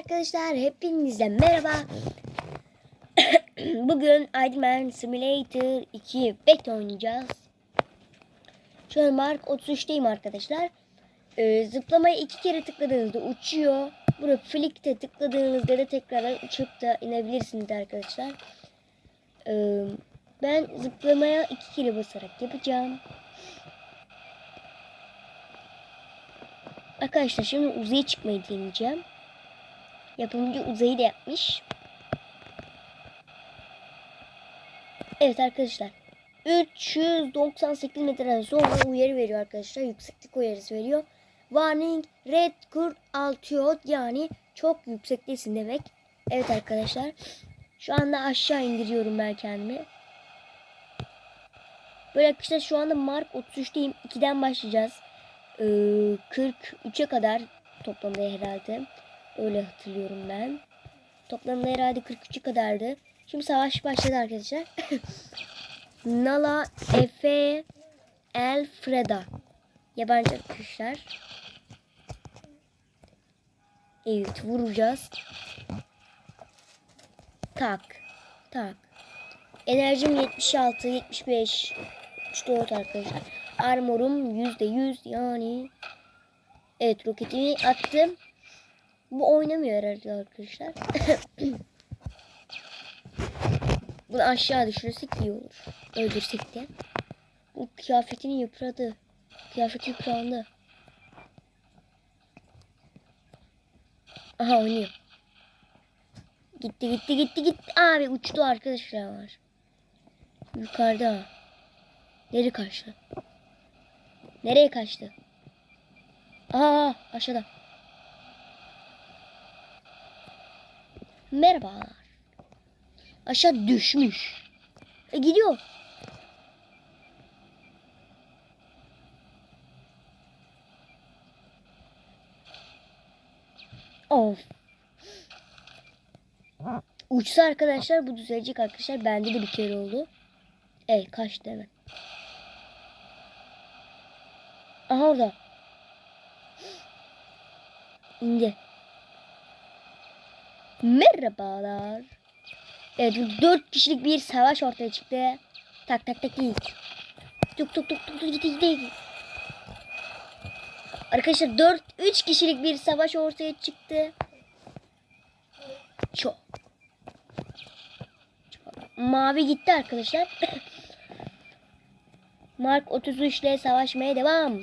Arkadaşlar hepinize merhaba. Bugün Iron Simulator 2 beta oynayacağız. Şu an Mark 33'teyim arkadaşlar. Ee, zıplamaya iki kere tıkladığınızda uçuyor. Burada flick'te tıkladığınızda da tekrar uçup da inebilirsiniz arkadaşlar. Ee, ben zıplamaya iki kere basarak yapacağım. Arkadaşlar şimdi uzaya çıkmayı deneyeceğim. Yapımcı uzayı da yapmış. Evet arkadaşlar. 398 metreden sonra uyarı veriyor arkadaşlar. Yükseklik uyarısı veriyor. Warning red kur altıyor yani çok yüksektesin demek. Evet arkadaşlar. Şu anda aşağı indiriyorum ben kendimi. Böyle arkadaşlar şu anda Mark 33'teyim. 2'den başlayacağız. Ee, 43'e kadar toplamda herhalde. Öyle hatırlıyorum ben. Toplamda herhalde 43'e kadardı. Şimdi savaş başladı arkadaşlar. Nala, Efe, Elfreda. Yabancı arkadaşlar. Evet vuracağız. Tak. Tak. Enerjim 76, 75, 74 arkadaşlar. Armorum %100 yani. Evet roketimi attım. Bu oynamıyor herhalde arkadaşlar. Bunu aşağı düşürürsek iyi olur. Öldürsek de. Bu kıyafetini yıpradı. Kıyafeti yıprandı. Aha oynuyor. Gitti gitti gitti gitti. Abi uçtu arkadaşlar var. Yukarıda. Nereye kaçtı? Nereye kaçtı? Aa aşağıda. Merhabalar. Aşağı düşmüş. E gidiyor. Of. Uçsa arkadaşlar bu düzelecek arkadaşlar. Bende de bir kere oldu. Evet kaçtı hemen. Aha orada. İndi. Merhabalar. Evet dört kişilik bir savaş ortaya çıktı. Tak tak tak değil. Tuk tuk tuk tuk gitti gitti. Arkadaşlar 4 3 kişilik bir savaş ortaya çıktı. Çok. Çok. Mavi gitti arkadaşlar. Mark 33 ile savaşmaya devam.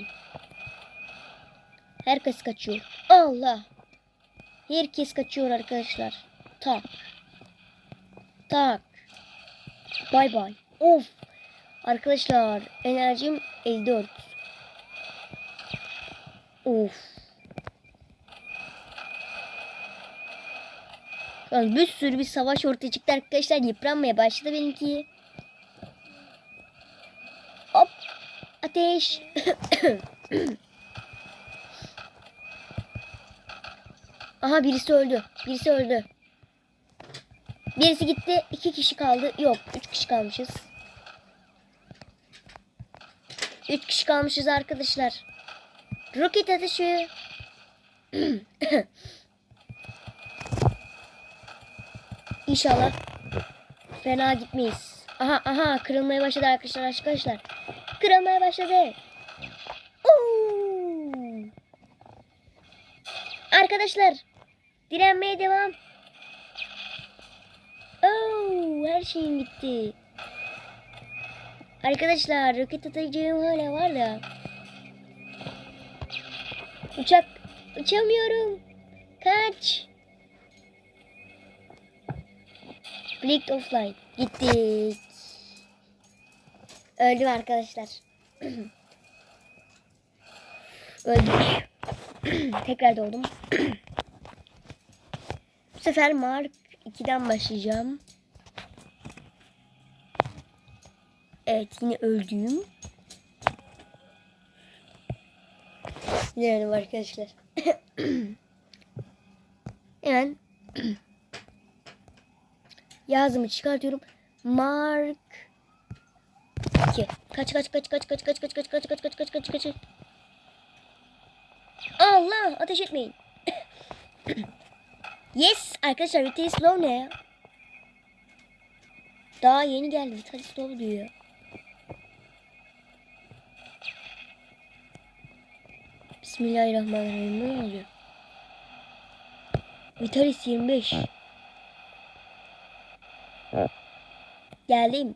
Herkes kaçıyor. Allah. Herkes kaçıyor arkadaşlar. Tak. Tak. Bay bay. Of. Arkadaşlar enerjim 54. Of. An bir sürü bir savaş ortaya çıktı arkadaşlar. Yıpranmaya başladı benimki. Hop. Ateş. Aha birisi öldü. Birisi öldü. Birisi gitti. iki kişi kaldı. Yok. Üç kişi kalmışız. Üç kişi kalmışız arkadaşlar. Roket atışı. İnşallah fena gitmeyiz. Aha aha kırılmaya başladı arkadaşlar arkadaşlar. Kırılmaya başladı. Oo! Arkadaşlar direnmeye devam. Oo, her şeyim gitti. Arkadaşlar roket atacağım hala var da. Uçak uçamıyorum. Kaç. Flicked offline. Gittik. Öldüm arkadaşlar. Öldük. Tekrar doğdum. Bu sefer Mark 2'den başlayacağım. Evet yine öldüğüm. Yani arkadaşlar. Hemen yazımı çıkartıyorum. Mark 2. Kaç kaç kaç kaç kaç kaç kaç kaç kaç kaç kaç kaç kaç kaç. Allah ateş etmeyin. Yes arkadaşlar Vital Slow ne ya? Daha yeni geldi Vital Slow diyor. Bismillahirrahmanirrahim ne oluyor? Vitalis 25. Geldim.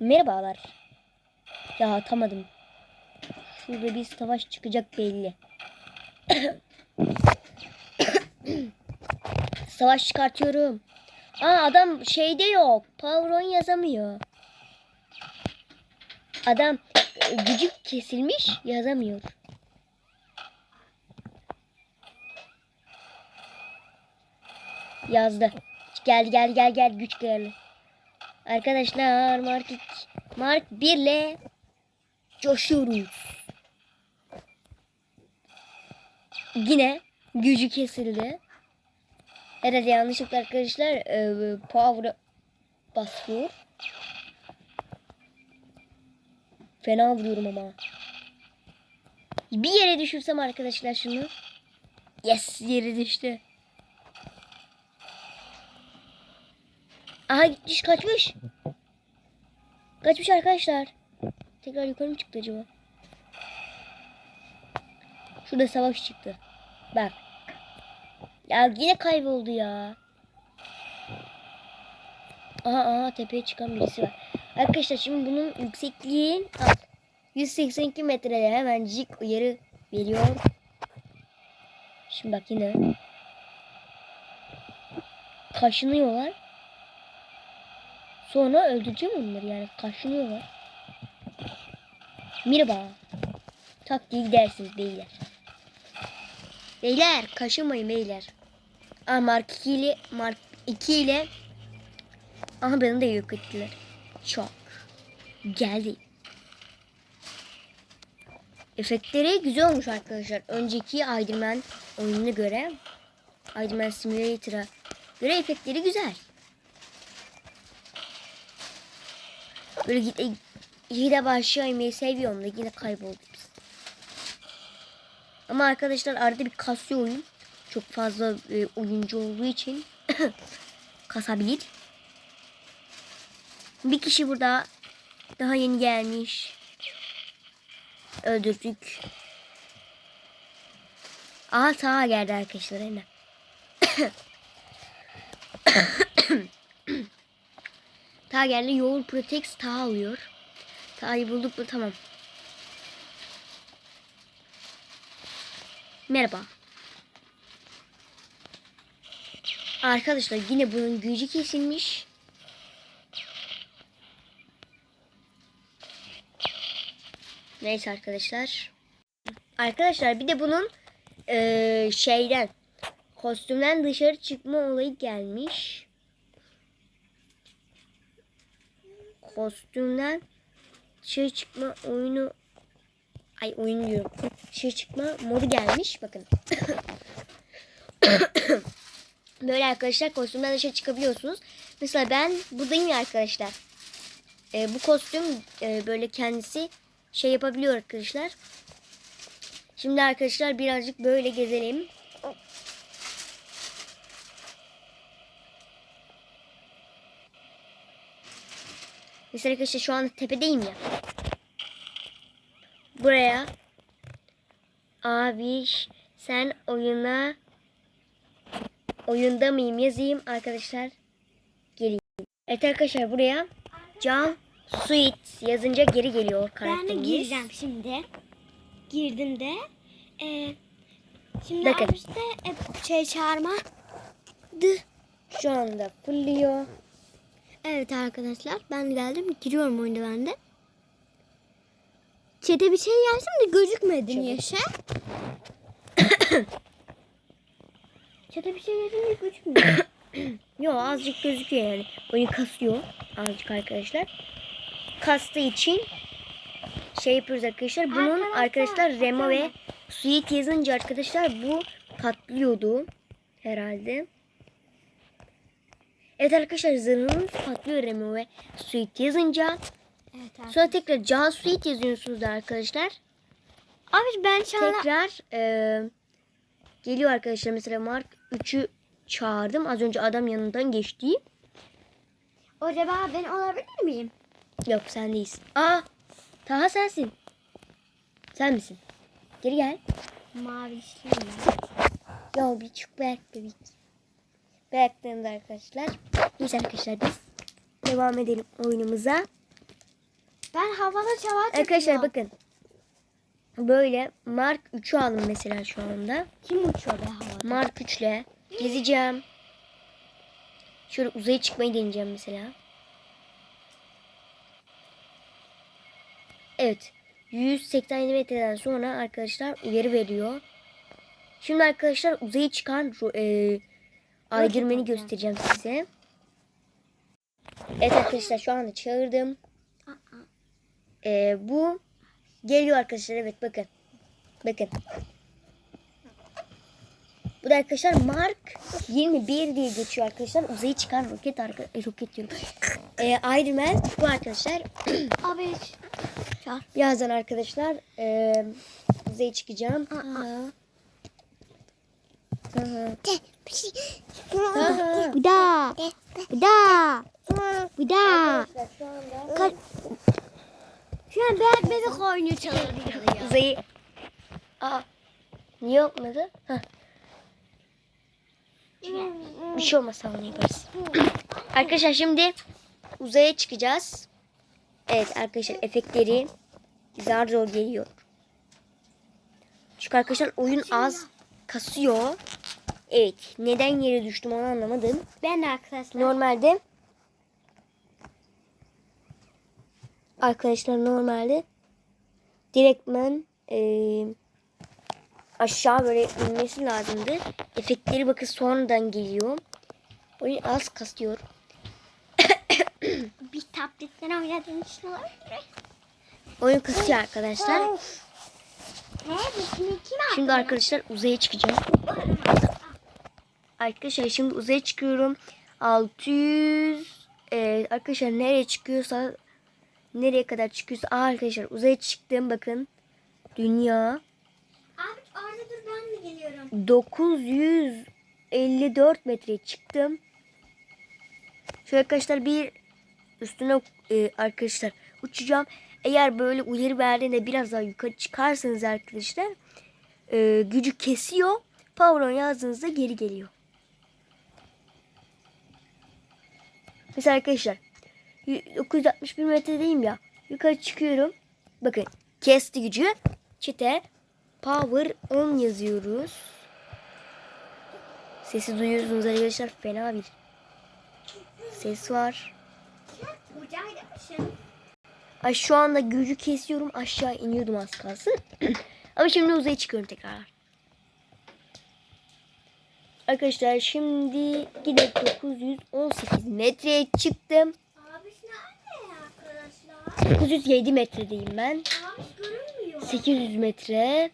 Merhabalar. Ya atamadım. Şurada bir savaş çıkacak belli. savaş çıkartıyorum. Aa adam şeyde yok. Pavron yazamıyor. Adam e, gücü kesilmiş yazamıyor. Yazdı. Geldi geldi gel gel güç geldi. Arkadaşlar Mark Mark 1 ile coşuyoruz. Yine gücü kesildi. Herhalde yanlışlıkla arkadaşlar e, power basıyor. Fena vuruyorum ama. Bir yere düşürsem arkadaşlar şunu. Yes yere düştü. Aha gitmiş kaçmış. Kaçmış arkadaşlar. Tekrar yukarı mı çıktı acaba? Şurada savaş çıktı. Bak. Ya yine kayboldu ya. Aha aha tepeye çıkan birisi var. Arkadaşlar şimdi bunun yüksekliğin al. 182 metrede hemencik uyarı veriyor. Şimdi bak yine. Kaşınıyorlar. Sonra öldüreceğim onları yani kaşınıyorlar. Merhaba. Tak diye gidersiniz beyler. Beyler kaşınmayın beyler. Aa Mark 2 ile Mark 2 ile Aha beni de yok ettiler. Çok. Geldi. Efektleri güzel olmuş arkadaşlar. Önceki Iron oyununa göre Iron Simulator'a göre efektleri güzel. Böyle git yine başlıyor inmeyi seviyorum da yine kaybolduk biz. Ama arkadaşlar arada bir kasıyor oyun. Çok fazla e, oyuncu olduğu için kasabilir. Bir kişi burada daha yeni gelmiş. Öldürdük. Aha sağa geldi arkadaşlar hemen. ta geldi yol Protex ta alıyor. Ta'yı bulduk mu tamam. Merhaba. Arkadaşlar yine bunun gücü kesilmiş. Neyse arkadaşlar. Arkadaşlar bir de bunun eee, şeyden kostümden dışarı çıkma olayı gelmiş. Kostümden dışarı çıkma oyunu ay oyun diyorum. Dışarı çıkma modu gelmiş. Bakın. Böyle arkadaşlar kostümden dışarı çıkabiliyorsunuz. Mesela ben buradayım ya arkadaşlar. Ee, bu kostüm e, böyle kendisi şey yapabiliyor arkadaşlar. Şimdi arkadaşlar birazcık böyle gezelim. Mesela arkadaşlar şu an tepedeyim ya. Buraya abi sen oyuna oyunda mıyım yazayım arkadaşlar. Geleyim. Evet arkadaşlar buraya Can Sweet yazınca geri geliyor Ben de karakterimiz. gireceğim şimdi. Girdim de. Ee, şimdi Bakın. İşte şey çağırma. Dı. Şu anda fulluyor. Evet arkadaşlar ben geldim. Giriyorum oyunda ben de. Çete bir şey yazdım da gözükmedi Çabuk. niyeyse. Çete bir şey yazdım da gözükmüyor. Yo azıcık gözüküyor yani. Oyun kasıyor azıcık arkadaşlar. Kastığı için şey yapıyoruz arkadaşlar. Bunun Arkadaşlar, arkadaşlar Remo ve. Sweet yazınca arkadaşlar bu patlıyordu herhalde. Evet arkadaşlar zırhınız patlıyor Remo ve Sweet yazınca. Evet. Sonra tekrar Can Sweet yazıyorsunuz da arkadaşlar. Abi ben şu Tekrar e, Geliyor arkadaşlar mesela Mark 3'ü çağırdım. Az önce adam yanından geçti. Acaba ben olabilir miyim? Yok sen değilsin. Aa Taha sensin. Sen misin? Geri gel. Mavişliyim ben. Ya bir çok Berk bebek. Berk'ten arkadaşlar. Neyse arkadaşlar biz devam edelim oyunumuza. Ben havada çava Arkadaşlar bakın. Böyle Mark 3'ü aldım mesela şu anda. Kim uçuyor be havada? Mark 3 ile gezeceğim. Şöyle uzaya çıkmayı deneyeceğim mesela. Evet. 187 metreden sonra arkadaşlar uyarı veriyor. Şimdi arkadaşlar uzaya çıkan e, Aydırmen'i göstereceğim size. Evet arkadaşlar şu anda çağırdım. E, bu geliyor arkadaşlar evet bakın. Bakın. Bu da arkadaşlar Mark 21 diye geçiyor arkadaşlar. Uzaya çıkan roket arka e, roket diyorum. E, Iron Man bu arkadaşlar. Abi. Birazdan arkadaşlar e, uzaya çıkacağım. Daha. Bir daha. Arkadaşlar şu anda Kaç. Şu an ben bebek oynuyor çalıyor. uzayı Aa, niye olmadı? Hah. Bir şey olmasa onu yaparız. Arkadaşlar şimdi uzaya çıkacağız. Evet arkadaşlar efektleri zar zor geliyor. Çünkü arkadaşlar oyun az kasıyor. Evet neden yere düştüm onu anlamadım. Ben de arkadaşlar. Normalde arkadaşlar normalde direktmen eee aşağı böyle inmesi lazımdı. Efektleri bakın sonradan geliyor. Oyun az kasıyor. Bir tabletten oynadığım için olabilir. Oyun kasıyor arkadaşlar. Şimdi arkadaşlar uzaya çıkacağım. Arkadaşlar şimdi uzaya çıkıyorum. 600 e, arkadaşlar nereye çıkıyorsa nereye kadar çıkıyorsa Aa, arkadaşlar uzaya çıktım bakın. Dünya Abi orada dur ben de geliyorum. 954 metreye çıktım. Şöyle arkadaşlar bir üstüne e, arkadaşlar uçacağım. Eğer böyle uyarı verdiğinde biraz daha yukarı çıkarsanız arkadaşlar e, gücü kesiyor. Power on yazdığınızda geri geliyor. Mesela arkadaşlar 961 metredeyim ya. Yukarı çıkıyorum. Bakın kesti gücü. Çite power 10 yazıyoruz. Sesi duyuyorsunuz arkadaşlar. Fena bir ses var. Ay şu anda gücü kesiyorum. Aşağı iniyordum az kalsın. Ama şimdi uzaya çıkıyorum tekrar. Arkadaşlar şimdi yine 918 metreye çıktım. Abi nerede arkadaşlar? 907 metredeyim ben. Abi görünmüyor. 800 metre. Olacak?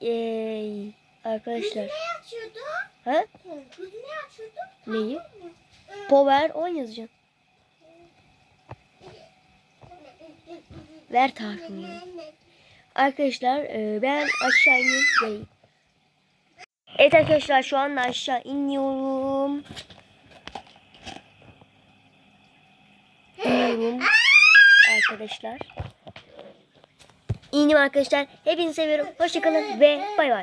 Ey, arkadaşlar. Ne? Ha? Ne? Neyi? Power 10 yazacağım. Ver tarifini. Arkadaşlar e, ben aşağı iniyorum. Evet arkadaşlar şu anda aşağı iniyorum. İniyorum. Arkadaşlar. İndim arkadaşlar. Hepinizi seviyorum. Hoşçakalın ve bay bay.